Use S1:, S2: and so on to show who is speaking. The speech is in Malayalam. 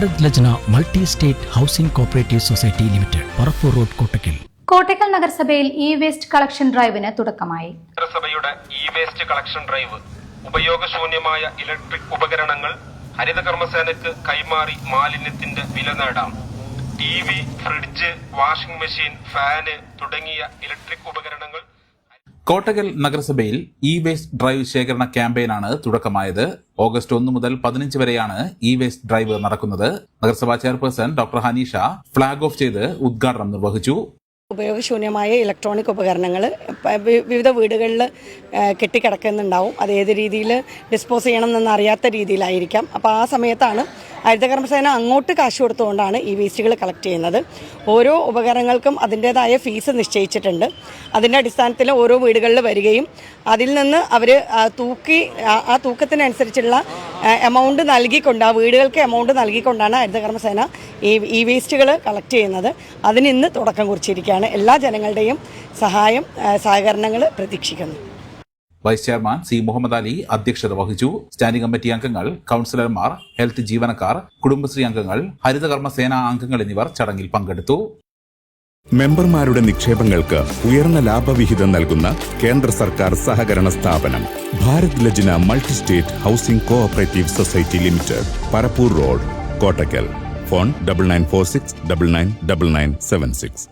S1: Bharat Lajna multi state housing cooperative society limited Parappur road Kottakkal.
S2: Kottakkal നഗരസഭയിൽ ഇ വേസ്റ്റ് കളക്ഷൻ ഡ്രൈവിന് തുടക്കമായി.
S3: നഗരസഭയുടെ ഇ വേസ്റ്റ് കളക്ഷൻ ഡ്രൈവ് ഉപയോഗശൂന്യമായ ഇലക്ട്രിക് ഉപകരണങ്ങൾ ഹരിതകർമ്മസേനയ്ക്ക് കൈമാറി മാലിന്യത്തിന്റെ വില നേടാം. T V fridge washing machine fan തുടങ്ങിയ ഇലക്ട്രിക് ഉപകരണങ്ങൾ
S4: കോട്ടകൽ നഗരസഭയിൽ ഇ വേസ്റ്റ് ഡ്രൈവ് ശേഖരണ ക്യാമ്പയിനാണ് തുടക്കമായത്. ഓഗസ്റ്റ് ഒന്ന് മുതൽ പതിനഞ്ച് വരെയാണ് ഇ വേസ്റ്റ് ഡ്രൈവ് നടക്കുന്നത്. നഗരസഭാ chairperson doctor Haneesha flag off ചെയ്ത് ഉദ്ഘാടനം നിർവഹിച്ചു.
S5: ഉപയോഗശൂന്യമായ ഇലക്ട്രോണിക് ഉപകരണങ്ങൾ വിവിധ വീടുകളിൽ കെട്ടിക്കിടക്കുന്നുണ്ടാവും. അത് ഏത് രീതിയിൽ ഡിസ്പോസ് ചെയ്യണമെന്ന് അറിയാത്ത രീതിയിലായിരിക്കാം. അപ്പോൾ ആ സമയത്താണ് ഹരിതകർമ്മസേന അങ്ങോട്ട് കാശ് കൊടുത്തുകൊണ്ടാണ് ഈ വേസ്റ്റുകൾ കളക്ട് ചെയ്യുന്നത്. ഓരോ ഉപകരണങ്ങൾക്കും അതിന്റേതായ ഫീസ് നിശ്ചയിച്ചിട്ടുണ്ട്. അതിന്റെ അടിസ്ഥാനത്തിൽ ഓരോ വീടുകളിൽ വരികയും അതിൽ നിന്ന് അവർ തൂക്കി ആ- തൂക്കത്തിനനുസരിച്ചുള്ള എമൗണ്ട് നൽകിക്കൊണ്ട് ആ വീടുകൾക്ക് എമൗണ്ട് നൽകിക്കൊണ്ടാണ് ഹരിതകർമ്മസേന ഈ ഈ വേസ്റ്റുകൾ കളക്ട് ചെയ്യുന്നത്. അതിന് ഇന്ന് തുടക്കം കുറിച്ചിരിക്കുകയാണ്. എല്ലാ ജനങ്ങളുടെയും സഹായം സഹകരണങ്ങൾ പ്രതീക്ഷിക്കുന്നു.
S4: Vice chairman C Muhammad Ali അധ്യക്ഷത വഹിച്ചു. സ്റ്റാൻഡിംഗ് കമ്മിറ്റി അംഗങ്ങൾ കൌൺസിലർമാർ ഹെൽത്ത് ജീവനക്കാർ കുടുംബശ്രീ അംഗങ്ങൾ ഹരിതകർമ്മ സേനാ അംഗങ്ങൾ എന്നിവർ ചടങ്ങിൽ പങ്കെടുത്തു.
S6: മെമ്പർമാരുടെ നിക്ഷേപങ്ങൾക്ക് ഉയർന്ന ലാഭവിഹിതം നൽകുന്ന കേന്ദ്ര സർക്കാർ സഹകരണ സ്ഥാപനം Bharat Lajna multi state housing cooperative society limited Parappur road Kottakkal. Phone double nine four six double nine double nine seven six.